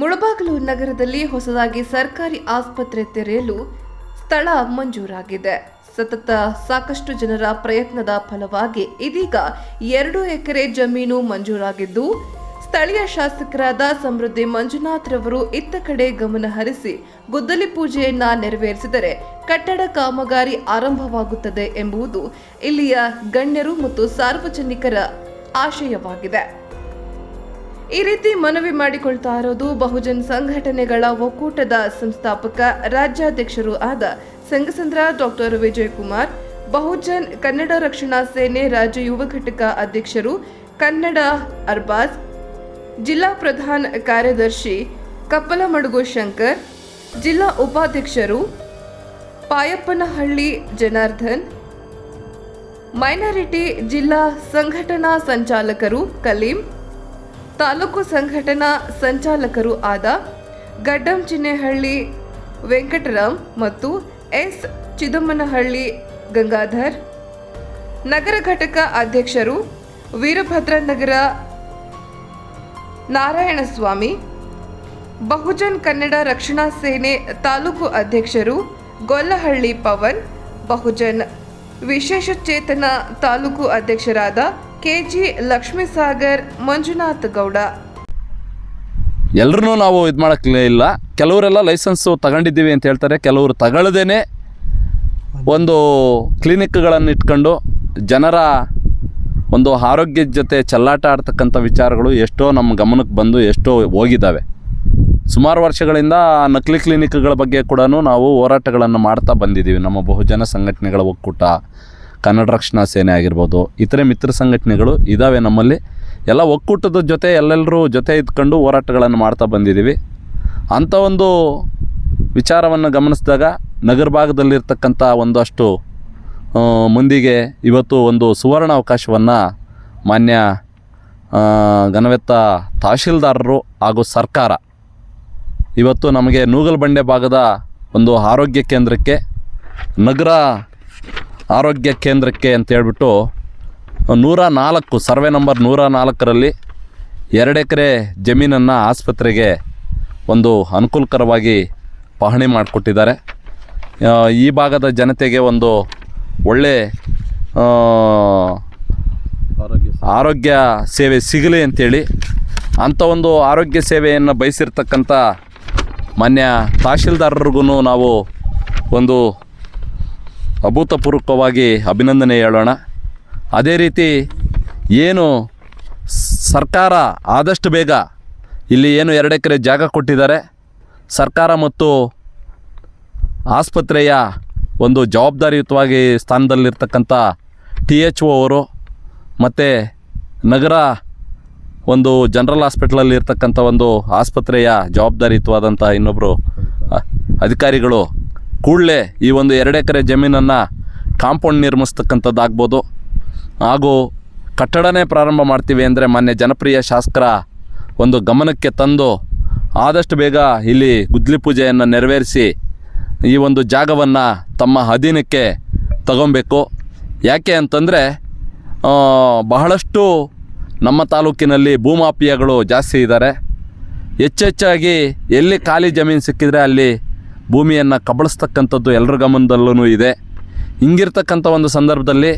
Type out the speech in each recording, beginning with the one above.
ಮುಳಬಾಗಿಲು ನಗರದಲ್ಲಿ ಹೊಸದಾಗಿ ಸರ್ಕಾರಿ ಆಸ್ಪತ್ರೆ ತೆರೆಯಲು ಸ್ಥಳ ಮಂಜೂರಾಗಿದೆ. ಸತತ ಸಾಕಷ್ಟು ಜನರ ಪ್ರಯತ್ನದ ಫಲವಾಗಿ ಇದೀಗ ಎರಡು ಎಕರೆ ಜಮೀನು ಮಂಜೂರಾಗಿದ್ದು, ಸ್ಥಳೀಯ ಶಾಸಕರಾದ ಸಮೃದ್ಧಿ ಮಂಜುನಾಥ್ ರವರು ಇತ್ತ ಕಡೆ ಗಮನ ಹರಿಸಿ ಗುದ್ದಲಿ ಪೂಜೆಯನ್ನ ನೆರವೇರಿಸಿದರೆ ಕಟ್ಟಡ ಕಾಮಗಾರಿ ಆರಂಭವಾಗುತ್ತದೆ ಎಂಬುದು ಇಲ್ಲಿಯ ಗಣ್ಯರು ಮತ್ತು ಸಾರ್ವಜನಿಕರ ಆಶಯವಾಗಿದೆ. ಈ ರೀತಿ ಮನವಿ ಮಾಡಿಕೊಳ್ತಾ ಇರೋದು ಬಹುಜನ್ ಸಂಘಟನೆಗಳ ಒಕ್ಕೂಟದ ಸಂಸ್ಥಾಪಕ ರಾಜ್ಯಾಧ್ಯಕ್ಷರು ಆದ ಸಂಘಸಂದ್ರ ಡಾಕ್ಟರ್ ವಿಜಯ್ ಕುಮಾರ್ ಬಹುಜನ್ ಕನ್ನಡ ರಕ್ಷಣಾ ಸೇನೆ ರಾಜ್ಯ ಯುವ ಘಟಕ ಅಧ್ಯಕ್ಷರು ಕನ್ನಡ ಅರ್ಬಾಜ್ ಜಿಲ್ಲಾ ಪ್ರಧಾನ ಕಾರ್ಯದರ್ಶಿ ಕಪ್ಪಲಮಡುಗು ಶಂಕರ್, ಜಿಲ್ಲಾ ಉಪಾಧ್ಯಕ್ಷರು ಪಾಯಪ್ಪನಹಳ್ಳಿ ಜನಾರ್ಧನ್ ಮೈನಾರಿಟಿ ಜಿಲ್ಲಾ ಸಂಘಟನಾ ಸಂಚಾಲಕರು ಕಲೀಂ ತಾಲೂಕು ಸಂಘಟನಾ ಸಂಚಾಲಕರು ಆದ ಗಡ್ಡಂ ಚಿನ್ನೆಹಳ್ಳಿ ವೆಂಕಟರಾಮ್ ಮತ್ತು ಎಸ್ ಚಿದಮ್ಮನಹಳ್ಳಿ ಗಂಗಾಧರ್, ನಗರ ಘಟಕ ಅಧ್ಯಕ್ಷರು ವೀರಭದ್ರನಗರ ನಾರಾಯಣಸ್ವಾಮಿ, ಬಹುಜನ್ ಕನ್ನಡ ರಕ್ಷಣಾ ಸೇನೆ ತಾಲೂಕು ಅಧ್ಯಕ್ಷರು ಗೊಲ್ಲಹಳ್ಳಿ ಪವನ್, ಬಹುಜನ್ ವಿಶೇಷ ಚೇತನ ತಾಲೂಕು ಅಧ್ಯಕ್ಷರಾದ ಕೆಜಿ ಲಕ್ಷ್ಮೀಸಾಗರ್ ಮಂಜುನಾಥ್ ಗೌಡ. ಎಲ್ಲರೂ ನಾವು ಇದು ಮಾಡೋಕ್ಕೆ ಇಲ್ಲ. ಕೆಲವರೆಲ್ಲ ಲೈಸೆನ್ಸು ತಗೊಂಡಿದ್ದೀವಿ ಅಂತ ಹೇಳ್ತಾರೆ. ಕೆಲವರು ತಗೊಳ್ಳದೇ ಒಂದು ಕ್ಲಿನಿಕ್ಗಳನ್ನು ಇಟ್ಕೊಂಡು ಜನರ ಒಂದು ಆರೋಗ್ಯದ ಜೊತೆ ಚೆಲ್ಲಾಟ ಆಡ್ತಕ್ಕಂಥ ವಿಚಾರಗಳು ಎಷ್ಟೋ ನಮ್ಮ ಗಮನಕ್ಕೆ ಬಂದು ಎಷ್ಟೋ ಹೋಗಿದ್ದಾವೆ. ಸುಮಾರು ವರ್ಷಗಳಿಂದ ನಕಲಿ ಕ್ಲಿನಿಕ್ಗಳ ಬಗ್ಗೆ ಕೂಡ ನಾವು ಹೋರಾಟಗಳನ್ನು ಮಾಡ್ತಾ ಬಂದಿದ್ದೀವಿ. ನಮ್ಮ ಬಹುಜನ ಸಂಘಟನೆಗಳ ಒಕ್ಕೂಟ ಕನ್ನಡ ರಕ್ಷಣಾ ಸೇನೆ ಆಗಿರ್ಬೋದು, ಇತರೆ ಮಿತ್ರ ಸಂಘಟನೆಗಳು ಇದ್ದಾವೆ ನಮ್ಮಲ್ಲಿ. ಎಲ್ಲ ಒಕ್ಕೂಟದ ಜೊತೆ ಎಲ್ಲೆಲ್ಲರೂ ಜೊತೆ ಇದ್ಕೊಂಡು ಹೋರಾಟಗಳನ್ನು ಮಾಡ್ತಾ ಬಂದಿದ್ದೀವಿ. ಅಂಥ ಒಂದು ವಿಚಾರವನ್ನು ಗಮನಿಸಿದಾಗ ನಗರ ಭಾಗದಲ್ಲಿರ್ತಕ್ಕಂಥ ಒಂದಷ್ಟು ಮಂದಿಗೆ ಇವತ್ತು ಒಂದು ಸುವರ್ಣ ಅವಕಾಶವನ್ನು ಮಾನ್ಯ ಘನವೆತ್ತ ತಹಶೀಲ್ದಾರರು ಹಾಗೂ ಸರ್ಕಾರ ಇವತ್ತು ನಮಗೆ ನೂಗಲ್ ಬಂಡೆ ಭಾಗದ ಒಂದು ಆರೋಗ್ಯ ಕೇಂದ್ರಕ್ಕೆ ನಗರ ಆರೋಗ್ಯ ಕೇಂದ್ರಕ್ಕೆ ಅಂತ ಹೇಳ್ಬಿಟ್ಟು ನೂರ ನಾಲ್ಕು ಸರ್ವೆ ನಂಬರ್ ನೂರ ನಾಲ್ಕರಲ್ಲಿ ಎರಡು ಎಕರೆ ಜಮೀನನ್ನು ಆಸ್ಪತ್ರೆಗೆ ಒಂದು ಅನುಕೂಲಕರವಾಗಿ ಪಹಣಿ ಮಾಡಿಕೊಟ್ಟಿದ್ದಾರೆ. ಈ ಭಾಗದ ಜನತೆಗೆ ಒಂದು ಒಳ್ಳೆ ಆರೋಗ್ಯ ಸೇವೆ ಸಿಗಲಿ ಅಂತೇಳಿ ಅಂಥ ಒಂದು ಆರೋಗ್ಯ ಸೇವೆಯನ್ನು ಬಯಸಿರ್ತಕ್ಕಂಥ ಮಾನ್ಯ ತಹಶೀಲ್ದಾರರಿಗೂ ನಾವು ಒಂದು ಅಭೂತಪೂರ್ವಕವಾಗಿ ಅಭಿನಂದನೆ ಹೇಳೋಣ. ಅದೇ ರೀತಿ ಏನು ಸರ್ಕಾರ ಆದಷ್ಟು ಬೇಗ ಇಲ್ಲಿ ಏನು ಎರಡು ಎಕರೆ ಜಾಗ ಕೊಟ್ಟಿದ್ದಾರೆ. ಸರ್ಕಾರ ಮತ್ತು ಆಸ್ಪತ್ರೆಯ ಒಂದು ಜವಾಬ್ದಾರಿಯುತವಾಗಿ ಸ್ಥಾನದಲ್ಲಿರ್ತಕ್ಕಂಥ ಟಿ ಎಚ್ ಒ ಅವರು ಮತ್ತು ನಗರ ಒಂದು ಜನರಲ್ ಹಾಸ್ಪಿಟ್ಲಲ್ಲಿ ಇರ್ತಕ್ಕಂಥ ಒಂದು ಆಸ್ಪತ್ರೆಯ ಜವಾಬ್ದಾರಿಯುತವಾದಂಥ ಇನ್ನೊಬ್ಬರು ಅಧಿಕಾರಿಗಳು ಕೂಡಲೇ ಈ ಒಂದು ಎರಡು ಎಕರೆ ಜಮೀನನ್ನು ಕಾಂಪೌಂಡ್ ನಿರ್ಮಿಸ್ತಕ್ಕಂಥದ್ದಾಗ್ಬೋದು. ಹಾಗೂ ಕಟ್ಟಡನೇ ಪ್ರಾರಂಭ ಮಾಡ್ತೀವಿ ಅಂದರೆ ಮಾನ್ಯ ಜನಪ್ರಿಯ ಶಾಸಕರ ಒಂದು ಗಮನಕ್ಕೆ ತಂದು ಆದಷ್ಟು ಬೇಗ ಇಲ್ಲಿ ಗುದ್ಲಿ ಪೂಜೆಯನ್ನು ನೆರವೇರಿಸಿ ಈ ಒಂದು ಜಾಗವನ್ನು ತಮ್ಮ ಅಧೀನಕ್ಕೆ ತಗೊಬೇಕು. ಯಾಕೆ ಅಂತಂದರೆ ಬಹಳಷ್ಟು ನಮ್ಮ ತಾಲೂಕಿನಲ್ಲಿ ಭೂಮಾಪಿಯಗಳು ಜಾಸ್ತಿ ಇದ್ದಾರೆ ಹೆಚ್ಚೆಚ್ಚಾಗಿ ಎಲ್ಲಿ ಖಾಲಿ ಜಮೀನು ಸಿಕ್ಕಿದರೆ ಅಲ್ಲಿ ಭೂಮಿಯನ್ನು ಕಬಳಿಸ್ತಕ್ಕಂಥದ್ದು ಎಲ್ಲರ ಗಮನದಲ್ಲೂ ಇದೆ. ಹಿಂಗಿರ್ತಕ್ಕಂಥ ಒಂದು ಸಂದರ್ಭದಲ್ಲಿ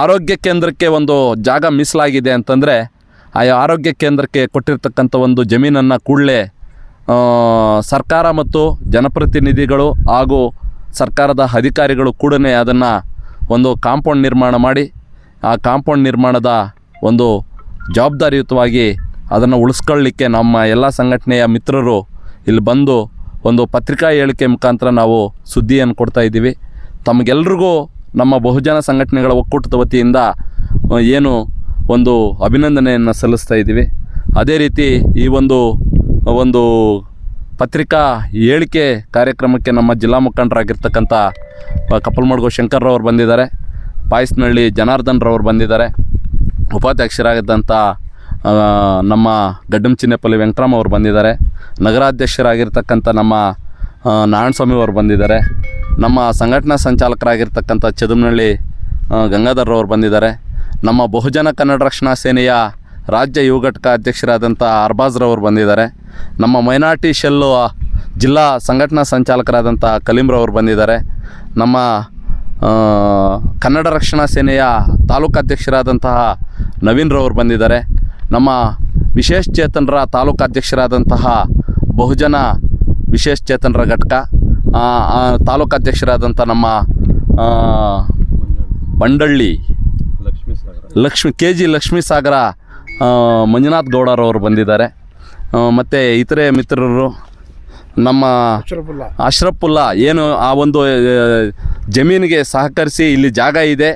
ಆರೋಗ್ಯ ಕೇಂದ್ರಕ್ಕೆ ಒಂದು ಜಾಗ ಮೀಸಲಾಗಿದೆ ಅಂತಂದರೆ ಆ ಆರೋಗ್ಯ ಕೇಂದ್ರಕ್ಕೆ ಕೊಟ್ಟಿರ್ತಕ್ಕಂಥ ಒಂದು ಜಮೀನನ್ನು ಕೂಡಲೇ ಸರ್ಕಾರ ಮತ್ತು ಜನಪ್ರತಿನಿಧಿಗಳು ಹಾಗೂ ಸರ್ಕಾರದ ಅಧಿಕಾರಿಗಳು ಕೂಡ ಅದನ್ನು ಒಂದು ಕಾಂಪೌಂಡ್ ನಿರ್ಮಾಣ ಮಾಡಿ, ಆ ಕಾಂಪೌಂಡ್ ನಿರ್ಮಾಣದ ಒಂದು ಜವಾಬ್ದಾರಿಯುತವಾಗಿ ಅದನ್ನು ಉಳಿಸ್ಕೊಳ್ಳಿಕ್ಕೆ ನಮ್ಮ ಎಲ್ಲ ಸಂಘಟನೆಯ ಮಿತ್ರರು ಇಲ್ಲಿ ಬಂದು ಒಂದು ಪತ್ರಿಕಾ ಹೇಳಿಕೆ ಮುಖಾಂತರ ನಾವು ಸುದ್ದಿಯನ್ನು ಕೊಡ್ತಾ ಇದ್ದೀವಿ. ತಮಗೆಲ್ರಿಗೂ ನಮ್ಮ ಬಹುಜನ ಸಂಘಟನೆಗಳ ಒಕ್ಕೂಟದ ವತಿಯಿಂದ ಏನು ಒಂದು ಅಭಿನಂದನೆಯನ್ನು ಸಲ್ಲಿಸ್ತಾ ಇದ್ದೀವಿ. ಅದೇ ರೀತಿ ಈ ಒಂದು ಒಂದು ಪತ್ರಿಕಾ ಹೇಳಿಕೆ ಕಾರ್ಯಕ್ರಮಕ್ಕೆ ನಮ್ಮ ಜಿಲ್ಲಾ ಮುಖಂಡರಾಗಿರ್ತಕ್ಕಂಥ ಕಪ್ಪಲ್ಮಡ್ಗು ಶಂಕರ್ರವ್ರು ಬಂದಿದ್ದಾರೆ. ಪಾಯಸ್ನಹಳ್ಳಿ ಜನಾರ್ದನ್ರವರು ಬಂದಿದ್ದಾರೆ. ಉಪಾಧ್ಯಕ್ಷರಾಗಿದ್ದಂಥ ನಮ್ಮ ಗಡ್ಡಂ ಚಿನ್ನೆಪಲ್ಲಿ ವೆಂಕಟರಾಮ್ ಅವರು ಬಂದಿದ್ದಾರೆ. ನಗರಾಧ್ಯಕ್ಷರಾಗಿರ್ತಕ್ಕಂಥ ನಮ್ಮ ನಾರಾಯಣಸ್ವಾಮಿ ಅವರು ಬಂದಿದ್ದಾರೆ. ನಮ್ಮ ಸಂಘಟನಾ ಸಂಚಾಲಕರಾಗಿರ್ತಕ್ಕಂಥ ಚದುಮನಹಳ್ಳಿ ಆ, ಗಂಗಾಧರ್ ಅವರು ಬಂದಿದ್ದಾರೆ. ನಮ್ಮ ಬಹುಜನ ಕನ್ನಡ ರಕ್ಷಣಾ ಸೇನೆಯ ರಾಜ್ಯ ಯುವ ಘಟಕ ಅಧ್ಯಕ್ಷರಾದಂಥ ಅರ್ಬಾಜ್ರವರು ಬಂದಿದ್ದಾರೆ. ನಮ್ಮ ಮೈನಾರ್ಟಿ ಶೆಲ್ಲು ಜಿಲ್ಲಾ ಸಂಘಟನಾ ಸಂಚಾಲಕರಾದಂಥ ಕಲೀಮ್ರವರು ಬಂದಿದ್ದಾರೆ. ನಮ್ಮ ಕನ್ನಡ ರಕ್ಷಣಾ ಸೇನೆಯ ತಾಲೂಕಾಧ್ಯಕ್ಷರಾದಂತಹ ನವೀನ್ರವರು ಬಂದಿದ್ದಾರೆ. ನಮ್ಮ ವಿಶೇಷ ಚೇತನರ ತಾಲೂಕು ಅಧ್ಯಕ್ಷರಾದಂತಹ ಬಹುಜನ ವಿಶೇಷ ಚೇತನರ ಘಟಕ ಆ, ಆ, ತಾಲೂಕು ಅಧ್ಯಕ್ಷರಾದಂಥ ನಮ್ಮ ಬಂಡಳ್ಳಿ ಲಕ್ಷ್ಮಿ ಕೆ ಜಿ ಲಕ್ಷ್ಮೀ ಸಾಗರ ಮಂಜುನಾಥ್ ಗೌಡರವರು ಬಂದಿದ್ದಾರೆ. ಮತ್ತು ಇತರೆ ಮಿತ್ರರು ನಮ್ಮ ಅಶ್ರಫುಲ್ಲಾ. ಏನು ಆ ಒಂದು ಜಮೀನಿಗೆ ಸಹಕರಿಸಿ ಇಲ್ಲಿ ಜಾಗ ಇದೆ.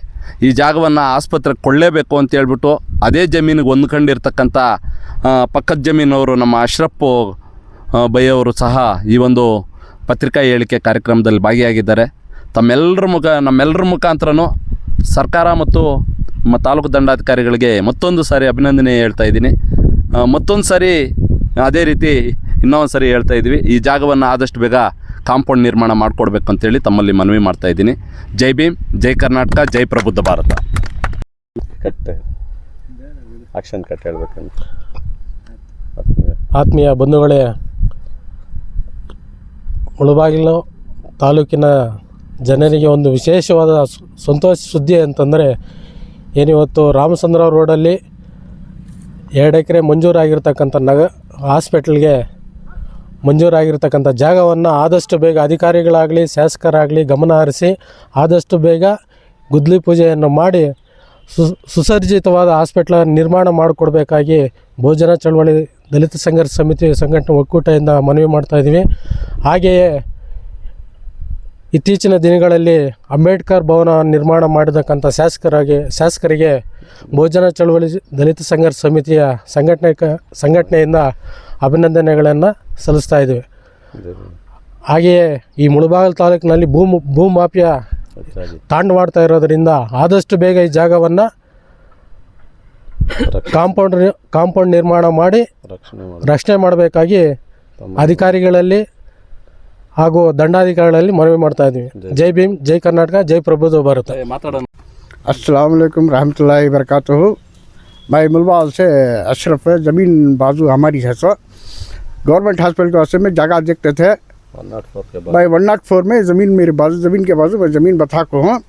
ಈ ಜಾಗವನ್ನು ಆಸ್ಪತ್ರೆಗೆ ಕೊಳ್ಳೇಬೇಕು ಅಂತ ಹೇಳ್ಬಿಟ್ಟು ಅದೇ ಜಮೀನಿಗೆ ಹೊಂದ್ಕೊಂಡಿರ್ತಕ್ಕಂಥ ಪಕ್ಕದ ಜಮೀನವರು ನಮ್ಮ ಅಶ್ರಫ್ ಬೈಯವರು ಸಹ ಈ ಒಂದು ಪತ್ರಿಕಾ ಹೇಳಿಕೆ ಕಾರ್ಯಕ್ರಮದಲ್ಲಿ ಭಾಗಿಯಾಗಿದ್ದಾರೆ. ತಮ್ಮೆಲ್ಲರ ಮುಖ ನಮ್ಮೆಲ್ಲರ ಮುಖಾಂತರನೂ ಸರ್ಕಾರ ಮತ್ತು ನಮ್ಮ ತಾಲೂಕು ದಂಡಾಧಿಕಾರಿಗಳಿಗೆ ಮತ್ತೊಂದು ಸಾರಿ ಅಭಿನಂದನೆ ಹೇಳ್ತಾ ಇದ್ದೀನಿ. ಮತ್ತೊಂದು ಸಾರಿ ಅದೇ ರೀತಿ ಇನ್ನೊಂದು ಸಾರಿ ಹೇಳ್ತಾ ಇದ್ವಿ ಈ ಜಾಗವನ್ನು ಆದಷ್ಟು ಬೇಗ ಕಾಂಪೌಂಡ್ ನಿರ್ಮಾಣ ಮಾಡಿಕೊಡ್ಬೇಕು ಅಂತೇಳಿ ತಮ್ಮಲ್ಲಿ ಮನವಿ ಮಾಡ್ತಾ ಇದ್ದೀನಿ. ಜೈ ಭೀಮ್ ಜೈ ಕರ್ನಾಟಕ ಜೈ ಪ್ರಬುದ್ಧ ಭಾರತ. ಕಟ್. ಆಕ್ಷನ್ ಕಟ್ ಹೇಳ್ಬೇಕಂತ. ಆತ್ಮೀಯ ಬಂಧುಗಳೇ ಮುಳುಬಾಗಿಲು ತಾಲೂಕಿನ ಜನರಿಗೆ ಒಂದು ವಿಶೇಷವಾದ ಸಂತೋಷ ಸುದ್ದಿ ಅಂತಂದರೆ ಏನಿವತ್ತು ರಾಮಚಂದ್ರ ರೋಡಲ್ಲಿ ಎರಡು ಎಕರೆ ಮಂಜೂರಾಗಿರ್ತಕ್ಕಂಥ ನಗ ಹಾಸ್ಪಿಟ್ಲ್ಗೆ ಮಂಜೂರಾಗಿರ್ತಕ್ಕಂಥ ಜಾಗವನ್ನು ಆದಷ್ಟು ಬೇಗ ಅಧಿಕಾರಿಗಳಾಗಲಿ, ಶಾಸಕರಾಗಲಿ ಗಮನ ಹರಿಸಿ, ಆದಷ್ಟು ಬೇಗ ಗುದ್ಲಿ ಪೂಜೆಯನ್ನು ಮಾಡಿ ಸು ಸುಸರ್ಜಿತವಾದ ಹಾಸ್ಪಿಟ್ಲ ನಿರ್ಮಾಣ ಮಾಡಿಕೊಡ್ಬೇಕಾಗಿ ಬಹುಜನ ಚಳವಳಿ, ದಲಿತ ಸಂಘರ್ಷ ಸಮಿತಿ ಸಂಘಟನೆ ಒಕ್ಕೂಟದಿಂದ ಮನವಿ ಮಾಡ್ತಾ ಇದ್ದೀವಿ. ಹಾಗೆಯೇ ಇತ್ತೀಚಿನ ದಿನಗಳಲ್ಲಿ ಅಂಬೇಡ್ಕರ್ ಭವನ ನಿರ್ಮಾಣ ಮಾಡಿರ್ತಕ್ಕಂಥ ಶಾಸಕರಾಗಿ, ಶಾಸಕರಿಗೆ ಬಹುಜನ ಚಳವಳಿ ದಲಿತ ಸಂಘರ್ಷ ಸಮಿತಿಯ ಸಂಘಟನೆ ಸಂಘಟನೆಯಿಂದ ಅಭಿನಂದನೆಗಳನ್ನು ಸಲ್ಲಿಸ್ತಾ ಇದ್ದೇವೆ. ಹಾಗೆಯೇ ಈ ಮುಳಬಾಗಲ್ ತಾಲೂಕಿನಲ್ಲಿ ಭೂ ಭೂ ಮಾಫಿಯಾ ಹೆಚ್ಚಾಗಿ. ತಾಂಡವಾಡ್ತಾ ಇರೋದರಿಂದ ಆದಷ್ಟು ಬೇಗ ಈ ಜಾಗವನ್ನು ಕಾಂಪೌಂಡ್ ಕಾಂಪೌಂಡ್ ನಿರ್ಮಾಣ ಮಾಡಿ ರಕ್ಷಣೆ ಮಾಡಿ ರಕ್ಷಣೆ ಮಾಡಬೇಕಾಗಿ ಅಧಿಕಾರಿಗಳಲ್ಲಿ ಹಾಗೂ ದಂಡಾಧಿಕಾರಿಗಳಲ್ಲಿ ಮನವಿ ಮಾಡ್ತಾ ಇದ್ದೀವಿ. ಜೈ ಭೀಮ್ ಜೈ ಕರ್ನಾಟಕ ಜೈ ಪ್ರಭುತ್ವ ಭಾರತ. ಮಾತಾಡೋಣ. असलकम रहमतुल्ला वरक मैं मुलबाल से अशरफ है, ज़मीन बाजू हमारी है सर। गवर्नमेंट हॉस्पिटल के वास्ते में जगह देखते थे। भाई वन नाट फोर में ज़मीन मेरे बाजू, ज़मीन के बाजू मैं ज़मीन बता को हूँ।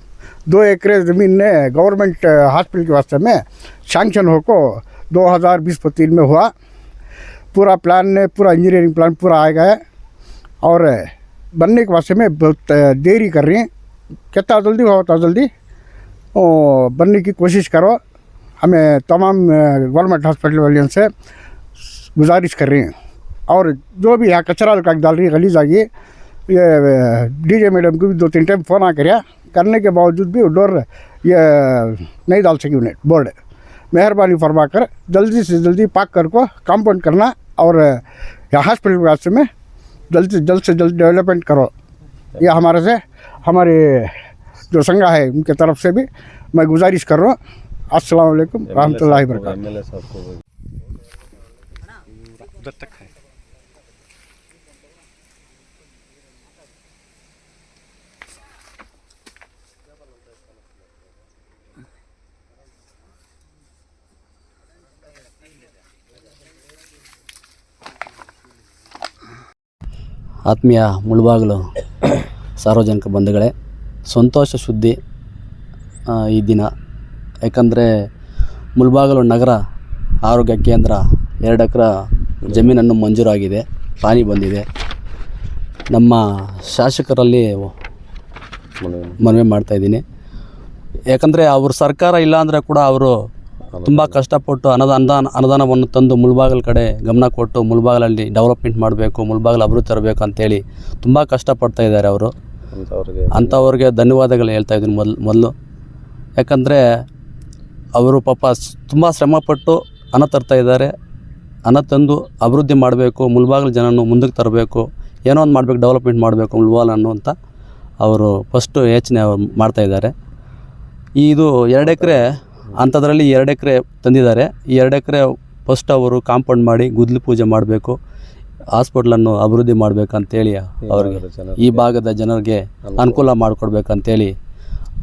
दो एकड़ ज़मीन ने गवर्नमेंट हॉस्पिटल के वास्ते में शैंक्शन हो को दो हज़ार बीस तीन में हुआ। पूरा प्लान ने, पूरा इंजीनियरिंग प्लान पूरा आएगा है और बनने के वास्ते में बहुत देरी कर रही हैं। कितना जल्दी हुआ उतना जल्दी? बनने की कोशिश करो हमें तमाम गवर्नमेंट हॉस्पिटल वालियों से गुजारिश कर रही हैं और जो भी यहाँ कचरा का डाल रही है गलीज आ गई ये डीजे मैडम को भी दो तीन टाइम फ़ोन आ कराया करने के बावजूद भी डोर ये नहीं डाल सकी उन्हें बोर्ड मेहरबानी फरमा कर जल्दी से जल्दी पाक कर को कंपाउंड करना और यहाँ हॉस्पिटल वास्ते में जल्द से जल्द से जल्द डेवलपमेंट करो ये हमारे से हमारे जो संघा है उनके तरफ से भी मैं गुजारिश कर रहा हूँ अस्सलाम वालेकुम रहमतुल्लाहि वबरकातुहू ಎಮ್ ಎಲ್ ಎ ಸಾಬ್ को ಆತ್ಮೀಯ ಮುಳುಬಾಗಿಲು ಸಾರ್ವಜನಿಕ ಬಂಧುಗಳೇ ಸಂತೋಷ ಸುದ್ದಿ ಈ ದಿನ. ಯಾಕಂದರೆ ಮುಳ್ಬಾಗಲು ನಗರ ಆರೋಗ್ಯ ಕೇಂದ್ರ ಎರಡು ಎಕರೆ ಜಮೀನನ್ನು ಮಂಜೂರಾಗಿದೆ, ಪಾನಿ ಬಂದಿದೆ. ನಮ್ಮ ಶಾಸಕರಲ್ಲಿ ಮನವಿ ಮಾಡ್ತಾಯಿದ್ದೀನಿ ಯಾಕಂದರೆ ಅವ್ರ ಸರ್ಕಾರ ಇಲ್ಲ ಅಂದರೆ ಕೂಡ ಅವರು ತುಂಬ ಕಷ್ಟಪಟ್ಟು ಅನುದಾನ ಅನುದಾನ ಅನುದಾನವನ್ನು ತಂದು ಮುಳ್ಬಾಗಲ ಕಡೆ ಗಮನ ಕೊಟ್ಟು ಮುಳ್ಬಾಗಲಲ್ಲಿ ಡೆವಲಪ್ಮೆಂಟ್ ಮಾಡಬೇಕು ಮುಳ್ಬಾಗಲ ಅಭಿವೃದ್ಧಿ ತರಬೇಕು ಅಂತೇಳಿ ತುಂಬ ಕಷ್ಟಪಡ್ತಾ ಇದ್ದಾರೆ ಅವರು. ಅಂಥವ್ರಿಗೆ ಧನ್ಯವಾದಗಳು ಹೇಳ್ತಾ ಇದ್ದೀನಿ ಮೊದಲು ಮೊದಲು. ಯಾಕಂದರೆ ಅವರು ಪಾಪ ತುಂಬ ಶ್ರಮಪಟ್ಟು ಹಣ ತರ್ತಾ ಇದ್ದಾರೆ. ಹಣ ತಂದು ಅಭಿವೃದ್ಧಿ ಮಾಡಬೇಕು, ಮುಲ್ಬಾಗಿಲು ಜನನು ಮುಂದಕ್ಕೆ ತರಬೇಕು, ಏನೋ ಒಂದು ಮಾಡಬೇಕು, ಡೆವಲಪ್ಮೆಂಟ್ ಮಾಡಬೇಕು ಮುಳ್ಬಾಗಲನ್ನು ಅಂತ ಅವರು ಫಸ್ಟು ಯೋಚನೆ ಅವ್ರು ಮಾಡ್ತಾಯಿದ್ದಾರೆ ಇದು ಎರಡು ಎಕರೆ, ಅಂಥದ್ರಲ್ಲಿ ಎರಡು ಎಕರೆ ತಂದಿದ್ದಾರೆ. ಈ ಎರಡು ಎಕರೆ ಫಸ್ಟ್ ಅವರು ಕಾಂಪೌಂಡ್ ಮಾಡಿ ಗುದ್ಲಿ ಪೂಜೆ ಮಾಡಬೇಕು. ಹಾಸ್ಪಿಟ್ಲನ್ನು ಅಭಿವೃದ್ಧಿ ಮಾಡಬೇಕಂತೇಳಿ ಅವ್ರಿಗೆ ಈ ಭಾಗದ ಜನರಿಗೆ ಅನುಕೂಲ ಮಾಡಿಕೊಡ್ಬೇಕಂತೇಳಿ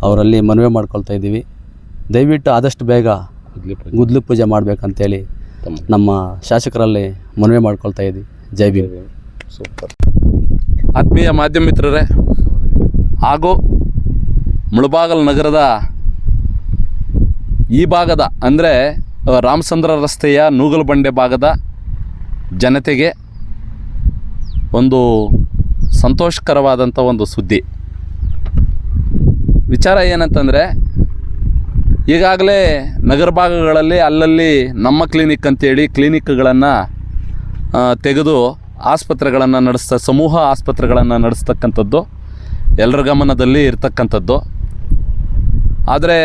ಅವರಲ್ಲಿ ಮನವಿ ಮಾಡ್ಕೊಳ್ತಾ ಇದ್ದೀವಿ. ದಯವಿಟ್ಟು ಆದಷ್ಟು ಬೇಗ ಗುದ್ಲಿ ಪೂಜೆ. ಮಾಡಬೇಕಂತೇಳಿ ನಮ್ಮ ಶಾಸಕರಲ್ಲಿ ಮನವಿ ಮಾಡ್ಕೊಳ್ತಾ ಇದ್ದೀವಿ. ಜೈ ಭೀಮ್. ಸೂಪರ್. ಆತ್ಮೀಯ ಮಾಧ್ಯಮ ಮಿತ್ರರೇ ಹಾಗೂ ಮುಳಬಾಗಲ್ ನಗರದ ಈ ಭಾಗದ ಅಂದರೆ ರಾಮಚಂದ್ರ ರಸ್ತೆಯ ನೂಗಲಬಂಡೆ ಭಾಗದ ಜನತೆಗೆ ಒಂದು ಸಂತೋಷಕರವಾದಂಥ ಒಂದು ಸುದ್ದಿ. ವಿಚಾರ ಏನಂತಂದರೆ, ಈಗಾಗಲೇ ನಗರ ಭಾಗಗಳಲ್ಲಿ ಅಲ್ಲಲ್ಲಿ ನಮ್ಮ ಕ್ಲಿನಿಕ್ ಅಂತೇಳಿ ಕ್ಲಿನಿಕ್ಗಳನ್ನು ತೆಗೆದು ಆಸ್ಪತ್ರೆಗಳನ್ನು ನಡೆಸ್ತಾ, ಸಮೂಹ ಆಸ್ಪತ್ರೆಗಳನ್ನು ನಡೆಸ್ತಕ್ಕಂಥದ್ದು, ಎಲ್ಲರ ಗಮನದಲ್ಲಿ ಇರ್ತಕ್ಕಂಥದ್ದು. ಆದರೆ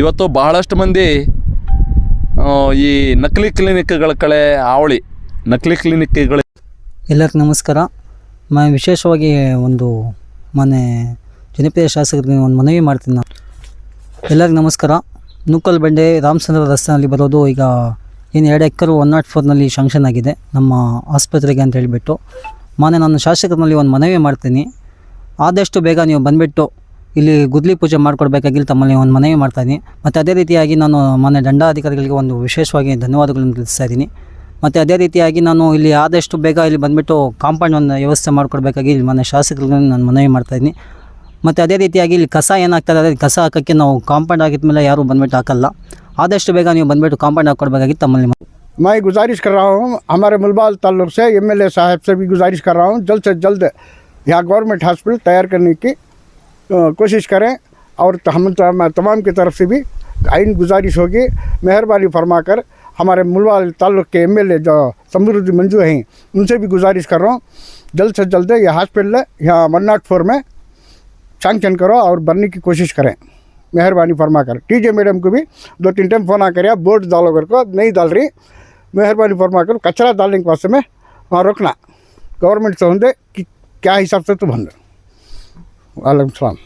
ಇವತ್ತು ಬಹಳಷ್ಟು ಮಂದಿ ಈ ನಕಲಿ ಕ್ಲಿನಿಕ್ಗಳ ಕಡೆ ಆವಳಿ, ನಕಲಿ ಕ್ಲಿನಿಕ್ಗಳ ಎಲ್ಲರಿಗೂ ನಮಸ್ಕಾರ. ಮ ವಿಶೇಷವಾಗಿ ಒಂದು ಮನೆ ಜನಪ್ರಿಯ ಶಾಸಕರಿಗೆ ಒಂದು ಮನವಿ ಮಾಡ್ತೀನಿ ನಾನು. ಎಲ್ಲರಿಗೂ ನಮಸ್ಕಾರ. ನೂಕಲ್ ಬಂಡೆ ರಾಮಚಂದ್ರ ರಸ್ತೆಯಲ್ಲಿ ಬರೋದು ಈಗ ಏನು ಎರಡು ಎಕ್ಕರು ಒನ್ ನಾಟ್ ಫೋರ್ನಲ್ಲಿ ಶಾಂಕ್ಷನ್ ಆಗಿದೆ. ನಮ್ಮ ಆಸ್ಪತ್ರೆಗೆ ಅಂತ ಹೇಳಿಬಿಟ್ಟು. ಮೊನ್ನೆ ನಾನು ಶಾಸಕರಲ್ಲಿ ಒಂದು ಮನವಿ ಮಾಡ್ತೀನಿ. ಆದಷ್ಟು ಬೇಗ ನೀವು ಬಂದುಬಿಟ್ಟು ಇಲ್ಲಿ ಗುದ್ಲಿ ಪೂಜೆ ಮಾಡಿಕೊಡ್ಬೇಕಾಗಿಲ್ಲ ತಮ್ಮಲ್ಲಿ ಒಂದು ಮನವಿ ಮಾಡ್ತಾಯಿದ್ದೀನಿ ಮತ್ತು ಅದೇ ರೀತಿಯಾಗಿ ನಾನು ಮೊನ್ನೆ ದಂಡಾಧಿಕಾರಿಗಳಿಗೆ ಒಂದು ವಿಶೇಷವಾಗಿ ಧನ್ಯವಾದಗಳನ್ನು ತಿಳಿಸ್ತಾ ಇದ್ದೀನಿ. ಮತ್ತು ಅದೇ ರೀತಿಯಾಗಿ ನಾನು ಇಲ್ಲಿ ಆದಷ್ಟು ಬೇಗ ಇಲ್ಲಿ ಬಂದುಬಿಟ್ಟು ಕಾಂಪೌಂಡ್ ಒಂದು ವ್ಯವಸ್ಥೆ ಮಾಡಿಕೊಡ್ಬೇಕಾಗಿ ಇಲ್ಲಿ ಮೊನ್ನೆ ಶಾಸಕರಿಗೆ ನಾನು ಮನವಿ ಮಾಡ್ತಾಯಿದ್ದೀನಿ ಮತ್ತು ಅದೇ ರೀತಿಯಾಗಿ ಇಲ್ಲಿ ಕಸ ಏನಾಗ್ತದೆ ಅದೇ ಕಸ ಹಾಕೋಕ್ಕೆ ನಾವು ಕಾಂಪೌಂಡ್ ಆಗಿದ್ಮೇಲೆ ಯಾರೂ ಬಂದುಬಿಟ್ಟು ಹಾಕಲ್ಲ ಆದಷ್ಟು ಬೇಗ ನೀವು ಬಂದುಬಿಟ್ಟು ಕಾಂಪೌಂಡ್ ಹಾಕ್ಕೊಡ್ಬೇಕಾಗಿತ್ತು ತಮ್ಮಲ್ಲಿ मैं गुजारिश कर रहा हूँ हमारे मुलबाल ताल्लुक से एमएलए साहब से भी गुजारिश कर रहा हूँ जल्द से जल्द यहाँ गवर्नमेंट हॉस्पिटल तैयार करने की अ, कोशिश करें और त- हम तम- तमाम की तरफ से भी आइन गुजारिश होगी मेहरबानी फरमाकर हमारे मुलबाल ताल्लुक के एमएलए जो समृद्धि मंजू हैं, उनसे भी गुजारिश कर रहा हूँ, जल्द से जल्द ये हॉस्पिटल यहाँ वन नाट फोर में सैंक्शन करो और बनने की कोशिश करें। मेहरबानी फरमा कर टीजे मैडम को भी दो तीन टाइम फ़ोन आ कर बोर्ड डालो कर को, नहीं डाल रही। मेहरबानी फरमा कर कचरा डालने के वास्ते में वहाँ रोकना। गवर्नमेंट से होंगे कि क्या हिसाब से तो बंद। सलाम।